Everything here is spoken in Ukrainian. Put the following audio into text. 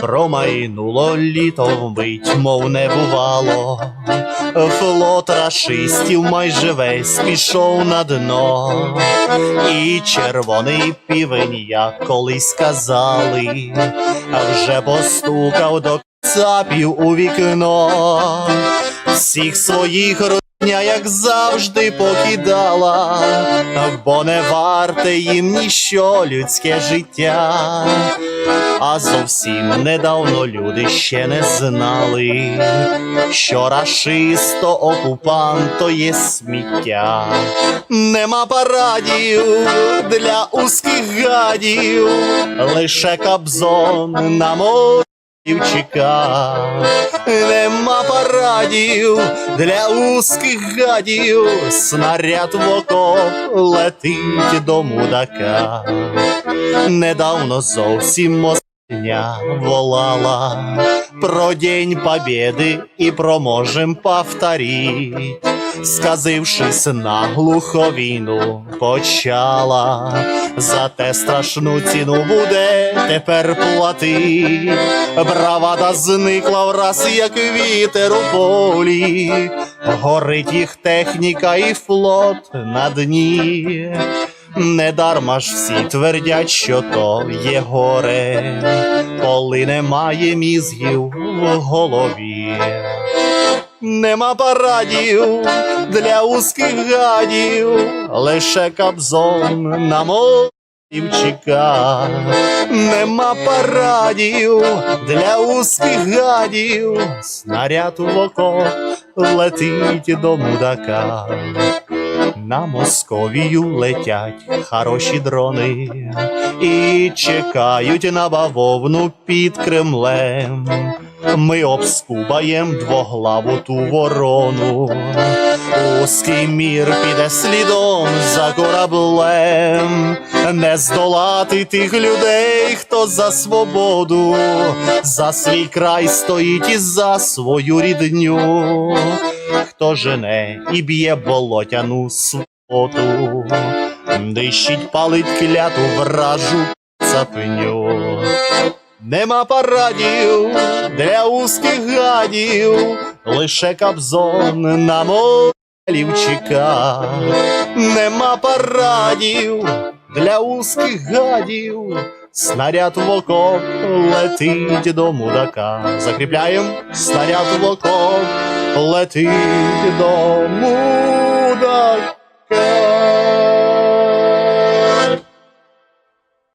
Промайнуло літо вмить, мов не бувало. Флот рашистів майже весь пішов на дно, і червоний півень, як колись казали, вже постукав до цапів у вікно, всіх своїх родня, як завжди, покидала, бо не варте їм ніщо людське життя. А зовсім недавно люди ще не знали, що рашисто окупанто є сміття. Нема парадів для узких гадів, лише кабзон на морі чекав. Нема парадів для узких гадів, снаряд в око летить до мудака. Недавно зовсім мостня волала про День Побєди і про можем повторить. Сказившись на глуховійну почала, за те страшну ціну буде тепер плати. Бравада зникла враз, як вітер у полі, горить їх техніка і флот на дні. Недарма ж всі твердять, що то є горе, коли немає мізгів в голові. Нема парадів для узких гадів, лише кабзон на морів чека. Нема парадів для узких гадів, снаряд в око летить до мудака. На Московію летять хороші дрони і чекають на бавовну під Кремлем. Ми обскубаєм двоглаву ту ворону. Узкий мір піде слідом за кораблем, не здолати тих людей, хто за свободу, за свій край стоїть і за свою рідню, хто жене і б'є болотяну своту, дищить палить кляту вражу цапню. Нема парадів для узких гадів, лише кабзон на молів чека. Нема парадів для узких гадів, снаряд в окоп летить до мудака. Закріпляєм снаряд в окоп летить до мудака.